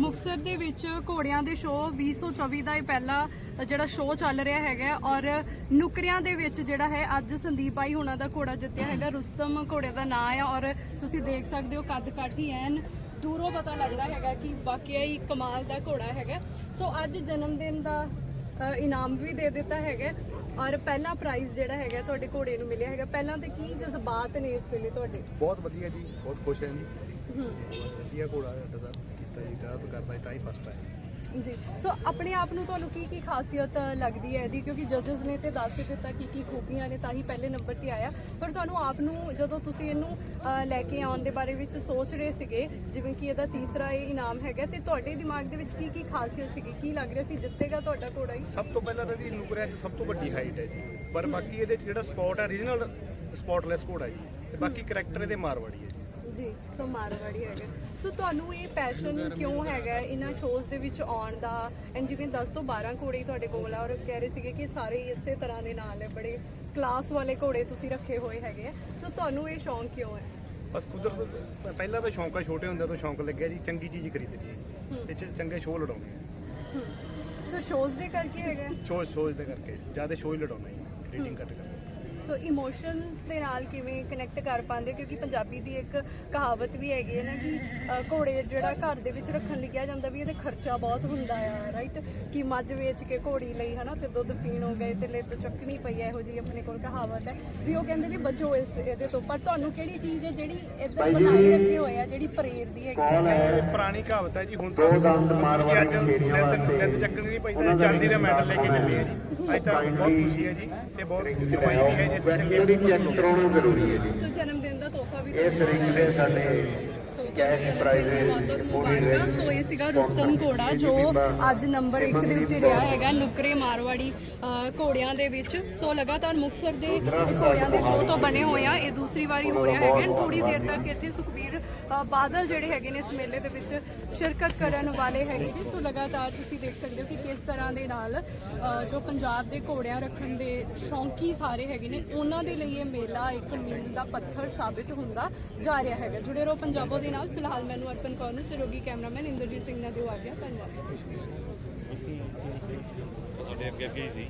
ਮੁਕਸਰ ਦੇ ਵਿੱਚ ਘੋੜਿਆਂ ਦੇ ਸ਼ੋਅ 2024 ਦਾ ਇਹ ਪਹਿਲਾ ਜਿਹੜਾ ਸ਼ੋਅ ਚੱਲ ਰਿਹਾ ਹੈਗਾ ਔਰ ਨੁਕਰਿਆਂ ਦੇ ਵਿੱਚ ਜਿਹੜਾ ਹੈ ਅੱਜ ਸੰਦੀਪ ਬਾਈ ਹੁਣਾਂ ਦਾ ਘੋੜਾ ਜਿੱਤਿਆ ਹੈਗਾ। ਰੁਸਤਮ ਘੋੜੇ ਦਾ ਨਾਂ ਆ ਔਰ ਤੁਸੀਂ ਦੇਖ ਸਕਦੇ ਹੋ ਕੱਦ ਕਾਠੀ ਐਨ ਦੂਰੋਂ ਪਤਾ ਲੱਗਦਾ ਹੈਗਾ ਕਿ ਵਾਕਿਆ ਹੀ ਕਮਾਲ ਦਾ ਘੋੜਾ ਹੈਗਾ। ਸੋ ਅੱਜ ਜਨਮ ਦਿਨ ਦਾ ਇਨਾਮ ਵੀ ਦੇ ਦਿੱਤਾ ਹੈਗਾ ਔਰ ਪਹਿਲਾ ਪ੍ਰਾਈਜ਼ ਜਿਹੜਾ ਹੈਗਾ ਤੁਹਾਡੇ ਘੋੜੇ ਨੂੰ ਮਿਲਿਆ ਹੈਗਾ। ਪਹਿਲਾਂ ਤੇ ਕੀ ਜਜ਼ਬਾਤ ਨੇ ਇਸ ਵੇਲੇ ਤੁਹਾਡੇ? ਬਹੁਤ ਵਧੀਆ ਜੀ ਬਹੁਤ ਖੁਸ਼ ਹਾਂ ਜੀ। ਹੂੰ। ਵਧੀਆ ਘੋੜਾ ਸਾਡਾ। ਦਾ ਕੀਤਾ ਜੀ ਗਾਹ ਕਰਦਾ ਤਾਂ ਹੀ ਫਸਟ ਹੈ ਜੀ ਸੋ ਆਪਣੇ ਆਪ ਨੂੰ ਤੁਹਾਨੂੰ ਕੀ ਕੀ ਖਾਸੀਅਤ ਲੱਗਦੀ ਹੈ ਇਹਦੀ? ਕਿਉਂਕਿ ਜੱਜਸ ਨੇ ਤੇ ਦੱਸ ਹੀ ਦਿੱਤਾ ਕੀ ਕੀ ਖੂਬੀਆਂ ਨੇ ਤਾਂ ਹੀ ਪਹਿਲੇ ਨੰਬਰ ਤੇ ਆਇਆ। ਪਰ ਤੁਹਾਨੂੰ ਆਪ ਨੂੰ ਜਦੋਂ ਤੁਸੀਂ ਇਹਨੂੰ ਲੈ ਕੇ ਆਉਣ ਦੇ ਬਾਰੇ ਵਿੱਚ ਸੋਚ ਰਹੇ ਸੀਗੇ ਜਿਵੇਂ ਕਿ ਇਹਦਾ ਤੀਸਰਾ ਇਹ ਇਨਾਮ ਹੈਗਾ ਤੇ ਤੁਹਾਡੇ ਦਿਮਾਗ ਦੇ ਵਿੱਚ ਕੀ ਕੀ ਖਾਸੀਅਤ ਸੀਗੀ? ਕੀ ਲੱਗ ਰਿਹਾ ਸੀ? ਜਿੱਤੇਗਾ ਤੁਹਾਡਾ ਘੋੜਾ ਹੀ? ਸਭ ਤੋਂ ਪਹਿਲਾਂ ਤਾਂ ਜੀ ਨੁਕਰਿਆਂ 'ਚ ਸਭ ਤੋਂ ਵੱਡੀ ਹਾਈਟ ਹੈ ਜੀ। ਪਰ ਬਾਕੀ ਇਹਦੇ 'ਚ ਜਿਹੜਾ ਸਪੌਟ ਹੈ ਰੀਜਨਲ ਸਪੌਟਲੈਸ ਘੋੜਾ ਜੀ। ਤੇ ਬਾਕੀ ਕਰੈਕਟਰ ਇਹਦੇ ਮਾਰਵਾੜੀ ਹੈ ਜੀ ਸੋ ਮਾਰਵਾੜੀ ਹੈਗਾ। ਸੋ ਤੁਹਾਨੂੰ ਇਹ ਪੈਸ਼ਨ ਕਿਉਂ ਹੈਗਾ? ਇਹਨਾਂ ਸ਼ੋਜ਼ ਦੇ ਵਿੱਚ ਆਉਣ ਦਾ ਐਂਡ ਜਿਵੇਂ 10 ਤੋਂ 12 ਘੋੜੇ ਹੀ ਤੁਹਾਡੇ ਕੋਲ ਆ ਔਰ ਕਹਿ ਰਹੇ ਸੀਗੇ ਕਿ ਸਾਰੇ ਹੀ ਇਸੇ ਤਰ੍ਹਾਂ ਦੇ ਨਾਲ ਹੈ ਬੜੇ ਕਲਾਸ ਵਾਲੇ ਘੋੜੇ ਤੁਸੀਂ ਰੱਖੇ ਹੋਏ ਹੈਗੇ ਆ। ਸੋ ਤੁਹਾਨੂੰ ਇਹ ਸ਼ੌਂਕ ਕਿਉਂ ਹੈ? ਬਸ ਕੁਦਰਤ ਪਹਿਲਾਂ ਤਾਂ ਸ਼ੌਂਕ ਆ ਛੋਟੇ ਹੁੰਦੇ ਤੋਂ ਸ਼ੌਂਕ ਲੱਗਿਆ ਜੀ ਚੰਗੀ ਚੀਜ਼ ਖਰੀਦਣੀ ਹੂੰ। ਤੇ ਚੰਗੇ ਸ਼ੋਅ ਲੜਾਉਣੇ ਆ ਸੋ ਸ਼ੋਜ਼ ਦੇ ਕਰਕੇ ਹੈਗਾ? ਸ਼ੋਅ ਸ਼ੋਅ ਦੇ ਕਰਕੇ ਜ਼ਿਆਦਾ ਸ਼ੋਅ ਹੀ ਲੜਾਉਣਾ ਜੀ ਰੀਡਿੰਗ ਘੱਟ ਕਰਕੇ ਸੋ ਇਮੋਸ਼ਨਸ ਦੇ ਨਾਲ ਕਿਵੇਂ ਕਨੈਕਟ ਕਰ ਪਾਉਂਦੇ ਹੋ? ਕਿਉਂਕਿ ਪੰਜਾਬੀ ਦੀ ਇੱਕ ਕਹਾਵਤ ਵੀ ਹੈਗੀ ਹੈ ਨਾ ਕਿ ਅ, ਘੋੜੇ ਜਿਹੜਾ ਘਰ ਦੇ ਵਿੱਚ ਰੱਖਣ ਲਈ ਕਿਹਾ ਜਾਂਦਾ ਵੀ ਇਹਦੇ ਖਰਚਾ ਬਹੁਤ ਹੁੰਦਾ ਆ ਰਾਈਟ ਕਿ ਮੱਝ ਵੇਚ ਕੇ ਘੋੜੀ ਲਈ ਹਨਾ ਤੇ ਦੁੱਧ ਪੀਣ ਹੋ ਗਏ ਤੇ ਲਿੱਤ ਚੱਕਣੀ ਪਈ ਹੈ ਇਹੋ ਜੀ ਆਪਣੇ ਕੋਲ ਕਹਾਵਤ ਹੈ। ਵੀ ਉਹ ਕਹਿੰਦੇ ਵੀ ਬਚੋ ਇਸ ਇਹਦੇ ਤੋਂ। ਪਰ ਤੁਹਾਨੂੰ ਕਿਹੜੀ ਚੀਜ਼ ਹੈ ਜਿਹੜੀ ਇਦਾਂ ਬਣਾਈ ਰੱਖੀ ਹੋਈ ਆ ਜਿਹੜੀ ਪ੍ਰੇਰਦੀ ਹੈਗੀ ਹੈ? ਇਹ ਪੁਰਾਣੀ ਕਹਾਵਤ ਹੈ ਜੀ ਹੁਣ ਤਾਂ ਦੰਦ ਮਾਰਵਾੜੀ ਅੱਜ ਲੈਂਦ ਲੈਂਦ ਚੱਕਣ ਨਹੀਂ ਪੈਂਦਾ ਚਾਂਦੀ ਦਾ ਮੈਡਲ ਲੈ ਕੇ ਚੱਲੇ ਆ ਜੀ। ਅੱਜ ਤਾਂ ਬਹੁਤ ਖੁਸ਼ੀ ਹੈ ਜੀ ਤੇ ਬਹੁਤ ਕਮਾਈ ਵੀ ਹੈ ਜਿਸ ਚੰਗੇ ਵੀ ਚੈੱਕ ਕਰਾਉਣਾ ਜ਼ਰੂਰੀ ਹੈ ਜੀ। ਸੋ ਜਨਮ ਦਿਨ ਦਾ ਤੋਹਫਾ ਵੀ ਰਿੰਗ ਦੇ ਸਾਡੇ ਕੈਸ਼ ਸੋ ਇਹ ਸੀਗਾ ਰੁਸਤਮ ਘੋੜਾ ਜੋ ਅੱਜ ਨੰਬਰ 1 ਦੇ ਉੱਤੇ ਰਿਹਾ ਹੈਗਾ ਨੁਕਰੇ ਮਾਰਵਾੜੀ ਘੋੜਿਆਂ ਦੇ ਵਿੱਚ ਸੋ ਲਗਾਤਾਰ ਮੁਕਸਰ ਦੇ ਘੋੜਿਆਂ ਦੇ ਸ਼ੋਅ ਤੋਂ ਬਣੇ ਹੋਏ ਆ ਇਹ ਦੂਸਰੀ ਵਾਰੀ ਹੋ ਰਿਹਾ ਹੈਗਾ ਥੋੜੀ ਦੇਰ ਤੱਕ ਇੱਥੇ ਸੁਖਬੀਰ ਬਾਦਲ ਜਿਹੜੇ ਹੈਗੇ ਨੇ ਇਸ ਮੇਲੇ ਦੇ ਵਿੱਚ ਸ਼ਿਰਕਤ ਕਰਨ ਵਾਲੇ ਹੈਗੇ ਨੇ ਸੋ ਲਗਾਤਾਰ ਤੁਸੀਂ ਦੇਖ ਸਕਦੇ ਹੋ ਕਿ ਕਿਸ ਤਰ੍ਹਾਂ ਦੇ ਨਾਲ ਅ, ਜੋ ਪੰਜਾਬ ਦੇ ਘੋੜਿਆਂ ਰੱਖਣ ਦੇ ਸ਼ੌਂਕੀ ਸਾਰੇ ਹੈਗੇ ਨੇ ਉਹਨਾਂ ਦੇ ਲਈ ਇਹ ਮੇਲਾ ਇੱਕ ਮੀਲ ਦਾ ਪੱਥਰ ਸਾਬਿਤ ਹੁੰਦਾ ਜਾ ਰਿਹਾ ਹੈਗਾ ਜੁੜੇ ਰਹੋ ਪੰਜਾਬੋ ਦੇ ਨਾਲ ਫਿਲਹਾਲ ਮੈਨੂੰ ਅਰਪਨ ਕੌਰ ਨੂੰ ਸਰੋਗੀ ਕੈਮਰਾਮੈਨ ਇੰਦਰਜੀਤ ਸਿੰਘ ਨਾਲ ਦਿਓ ਆ ਗਿਆ ਧੰਨਵਾਦ ਸਾਡੇ ਅੱਗੇ ਅੱਗੇ ਹੀ ਸੀ।